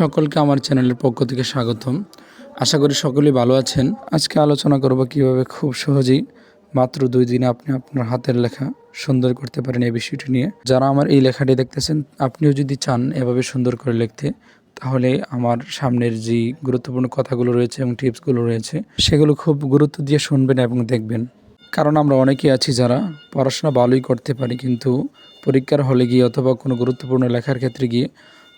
সকলকে আমার চ্যানেলের পক্ষ থেকে স্বাগতম। আশা করি সকলেই ভালো আছেন। আজকে আলোচনা করব কীভাবে খুব সহজেই মাত্র দুই দিনে আপনি আপনার হাতের লেখা সুন্দর করতে পারেন এই বিষয়টি নিয়ে। যারা আমার এই লেখাটি দেখতেছেন, আপনিও যদি চান এভাবে সুন্দর করে লিখতে, তাহলে আমার সামনের যে গুরুত্বপূর্ণ কথাগুলো রয়েছে এবং টিপসগুলো রয়েছে, সেগুলো খুব গুরুত্ব দিয়ে শুনবেন এবং দেখবেন। কারণ আমরা অনেকেই আছি যারা পড়াশোনা ভালোই করতে পারি, কিন্তু পরীক্ষার হলে গিয়ে অথবা কোনো গুরুত্বপূর্ণ লেখার ক্ষেত্রে গিয়ে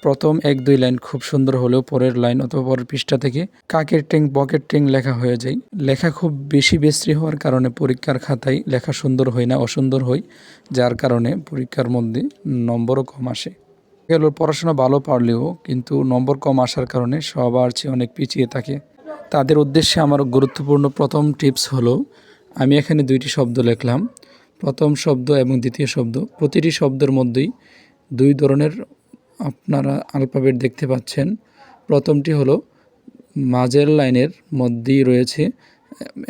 প্রথম এক দুই লাইন খুব সুন্দর হলেও পরের লাইন অথবা পরের পৃষ্ঠা থেকে কাকের টেং, বকের টেং লেখা হয়ে যায়। লেখা খুব বেশি বিশ্রী হওয়ার কারণে পরীক্ষার খাতায় লেখা সুন্দর হয় না, অসুন্দর হয়, যার কারণে পরীক্ষার মধ্যে নম্বরও কম আসে। গেল পড়াশোনা ভালো পারলেও কিন্তু নম্বর কম আসার কারণে সবার চেয়ে অনেক পিছিয়ে থাকে। তাদের উদ্দেশ্যে আমার গুরুত্বপূর্ণ প্রথম টিপস হলো, আমি এখানে দুইটি শব্দ লিখলাম। প্রথম শব্দ এবং দ্বিতীয় শব্দ, প্রতিটি শব্দের মধ্যেই দুই ধরনের আপনারা আলফাবেট দেখতে পাচ্ছেন। প্রথমটি হলো মাঝের লাইনের মধ্যেই রয়েছে,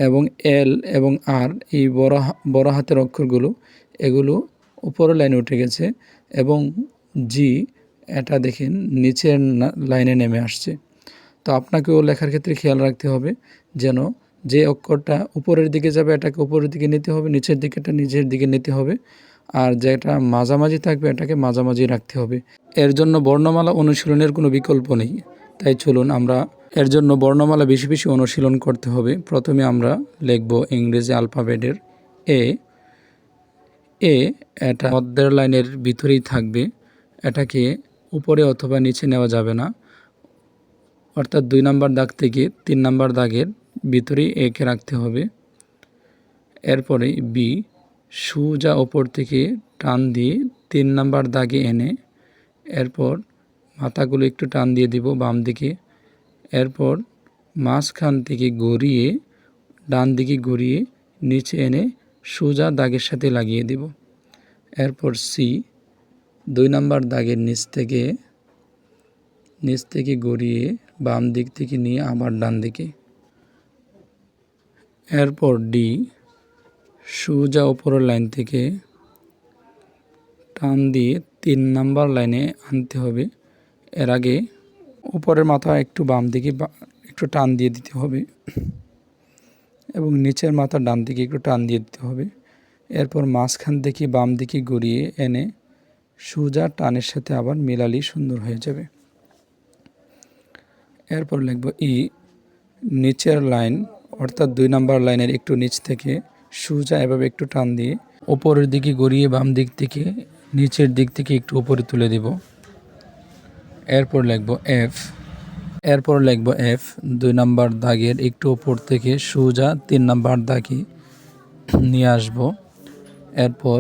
এবং এল এবং আর এই বড় বড় হাতের অক্ষরগুলো, এগুলো উপরের লাইনে উঠে গেছে, এবং জি এটা দেখেন নিচের লাইনে নেমে আসছে। তো আপনাকেও লেখার ক্ষেত্রে খেয়াল রাখতে হবে যেন যে অক্ষরটা উপরের দিকে যাবে এটাকে উপরের দিকে নিতে হবে, নিচের দিকেটা নিচের দিকে নিতে হবে। আর যেটা মাঝামাঝি থাকবে, এটাকে মাঝামাঝি রাখতে হবে। এর জন্য বর্ণমালা অনুশীলনের কোনো বিকল্প নেই। তাই চলুন আমরা এর জন্য বর্ণমালা বেশি বেশি অনুশীলন করতে হবে। প্রথমে আমরা লিখব ইংরেজি আলফাবেটের এ। এ এটা মধ্যের লাইনের ভিতরেই থাকবে। এটাকে উপরে অথবা নিচে নেওয়া যাবে না। অর্থাৎ দুই নাম্বার দাগ থেকে তিন নাম্বার দাগের ভিতরেই একে রাখতে হবে। এরপরে বি। সুজা ওপর থেকে টান দিয়ে তিন নাম্বার দাগে এনে এরপর মাথাগুলো একটু টান দিয়ে দিব বাম দিকে। এরপর মাঝখান থেকে গড়িয়ে, ডান দিকে গড়িয়ে নিচে এনে সোজা দাগের সাথে লাগিয়ে দিব। এরপর সি দুই নাম্বার দাগের নিচ থেকে নিচ থেকে গড়িয়ে বাম দিক থেকে নিয়ে আবার ডান দিকে। এরপর ডি সোজা উপরের লাইন থেকে টান দিয়ে তিন নাম্বার লাইনে আনতে হবে। এর আগে উপরের মাথা একটু বাম দিকে একটু টান দিয়ে দিতে হবে এবং নিচের মাথা ডান দিকে একটু টান দিয়ে দিতে হবে। এরপর মাঝখান থেকে বাম দিকে গড়িয়ে এনে সোজা টানের সাথে আবার মেলালি সুন্দর হয়ে যাবে। এরপর লিখব ই, নিচের লাইন অর্থাৎ দুই নাম্বার লাইনের একটু নিচ থেকে সোজা এভাবে একটু টান দিয়ে ওপরের দিকে গড়িয়ে বাম দিক থেকে, নিচের দিক থেকে একটু উপরে তুলে দেব। এরপর লিখব এফ এরপর লিখব এফ দুই নাম্বার দাগের একটু ওপর থেকে সোজা তিন নাম্বার দাগে নিয়ে আসব। এরপর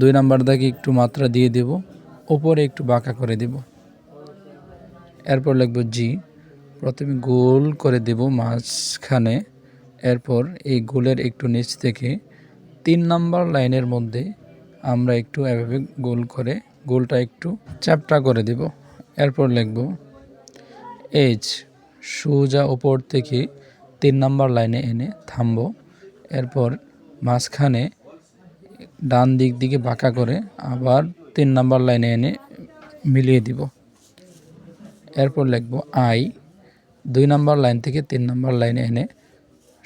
দুই নাম্বার দাগে একটু মাত্রা দিয়ে দেব ওপরে একটু বাঁকা করে দেব। এরপর লিখব জি প্রথমে গোল করে দেব মাঝখানে এরপর এই গোলের একটু নিচ থেকে তিন নাম্বার লাইনের মধ্যে আমরা একটু এভাবে গোল করে গোলটা একটু চ্যাপটা করে দেব। এরপর লিখব, এইচ, সোজা ওপর থেকে তিন নাম্বার লাইনে এনে থামবো। এরপর মাঝখানে ডান দিক দিকে বাঁকা করে আবার তিন নাম্বার লাইনে এনে মিলিয়ে দিব। এরপর লিখব, আই, দুই নাম্বার লাইন থেকে তিন নাম্বার লাইনে এনে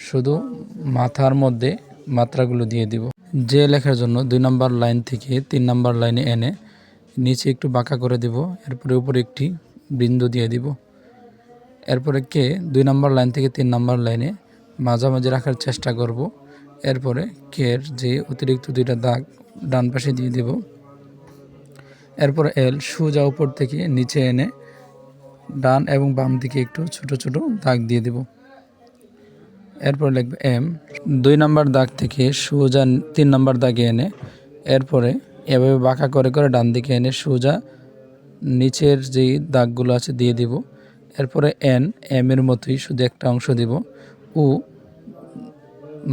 শুধু মাথার মধ্যে মাত্রাগুলো দিয়ে দিব। যে লেখার জন্য দুই নাম্বার লাইন থেকে তিন নাম্বার লাইনে এনে নিচে একটু বাঁকা করে দিব, এরপরে উপরে একটি বিন্দু দিয়ে দিব। এরপরে কে দুই নাম্বার লাইন থেকে তিন নাম্বার লাইনে মাঝামাঝি রাখার চেষ্টা করব। এরপরে কের যে অতিরিক্ত দুইটা দাগ ডান পাশে দিয়ে দিব। এরপর এল সোজা উপর থেকে নিচে এনে ডান এবং বাম দিকে একটু ছোট ছোট দাগ দিয়ে দেব। এরপর লিখবে এম, দুই নাম্বার দাগ থেকে সোজা তিন নাম্বার দাগে এনে, এরপরে এভাবে বাঁকা করে করে ডান দিকে এনে সোজা নিচের যেই দাগগুলো আছে দিয়ে দিব। এরপরে এন, এম এর মতোই শুধু একটা অংশ দিব। ও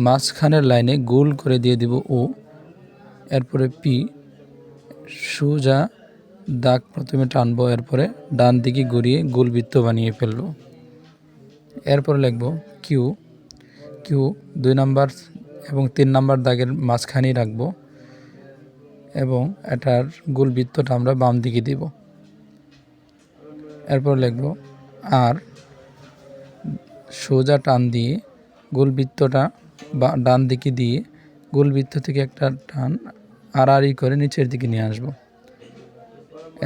মাঝখানের লাইনে গোল করে দিয়ে দিব ও এরপরে পি, সোজা দাগ প্রথমে টানবো, এরপরে ডান দিকে ঘুরিয়ে গোল বৃত্ত বানিয়ে ফেলব। এরপরে লিখব কিউ কিউ, দুই নাম্বার এবং তিন নাম্বার দাগের মাঝখানেই রাখব এবং এটার গোল বৃত্তটা আমরা বাম দিকে দিব। এরপর লিখব, আর সোজা টান দিয়ে গোলবৃত্তটা বা ডান দিকে দিয়ে গোলবৃত্ত থেকে একটা টান আর আড়াআড়ি করে নিচের দিকে নিয়ে আসব।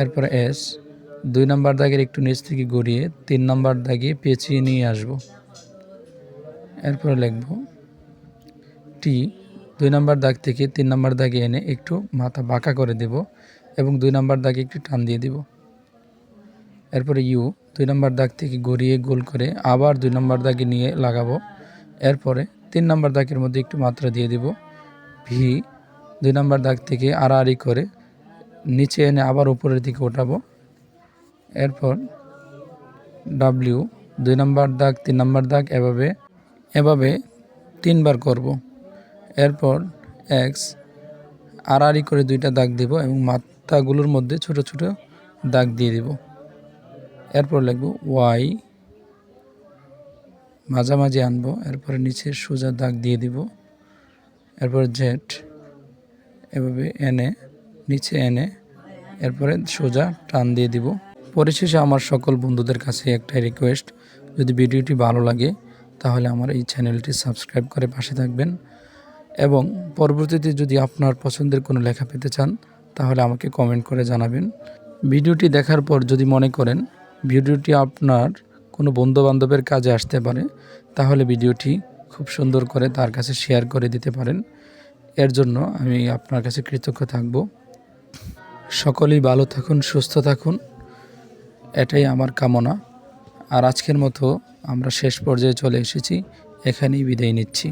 এরপর এস, দুই নাম্বার দাগের একটু নিচ থেকে গড়িয়ে তিন নাম্বার দাগে পেঁচিয়ে নিয়ে আসব। এরপরে লিখব টি, দুই নম্বর দাগ থেকে তিন নম্বর দাগে এনে একটু মাথা বাঁকা করে দেব এবং দুই নম্বর দাগে একটু টান দিয়ে দিব। এরপরে ইউ, দুই নম্বর দাগ থেকে গড়িয়ে গোল করে আবার দুই নম্বর দাগে নিয়ে লাগাবো। এরপরে তিন নম্বর দাগের মধ্যে একটু মাত্রা দিয়ে দিব। ভি, দুই নম্বর দাগ থেকে আড়াআড়ি করে নিচে এনে আবার উপরের দিকে ওঠাবো। এরপর ডাব্লিউ, দুই নম্বর দাগ, তিন নম্বর দাগ এভাবে এভাবে তিনবার করব। এরপর এক্স আড়াআড়ি করে দুইটা দাগ দেব এবং মাথাগুলোর মধ্যে ছোট ছোট দাগ দিয়ে দেব। এরপর লিখব ওয়াই মাঝামাঝি আনব। এরপরে নিচে সোজা দাগ দিয়ে দিব। এরপর জেট এভাবে এনে নিচে এনে এরপরে সোজা টান দিয়ে দিব। পরিশেষে আমার সকল বন্ধুদের কাছে একটাই রিকোয়েস্ট যদি ভিডিওটি ভালো লাগে তাহলে আমার এই চ্যানেলটি সাবস্ক্রাইব করে পাশে থাকবেন। এবং পরবর্তীতে যদি আপনার পছন্দের কোনো লেখা পেতে চান, তাহলে আমাকে কমেন্ট করে জানাবেন। ভিডিওটি দেখার পর যদি মনে করেন ভিডিওটি আপনার কোনো বন্ধুবান্ধবের কাজে আসতে পারে, তাহলে ভিডিওটি খুব সুন্দর করে তার কাছে শেয়ার করে দিতে পারেন। এর জন্য আমি আপনার কাছে কৃতজ্ঞ থাকব। সকলেই ভালো থাকুন, সুস্থ থাকুন। এটাই আমার কামনা। আর আজকের মতো আমরা শেষ পর্যায়ে চলে এসেছি। এখানেই বিদায় নিচ্ছি।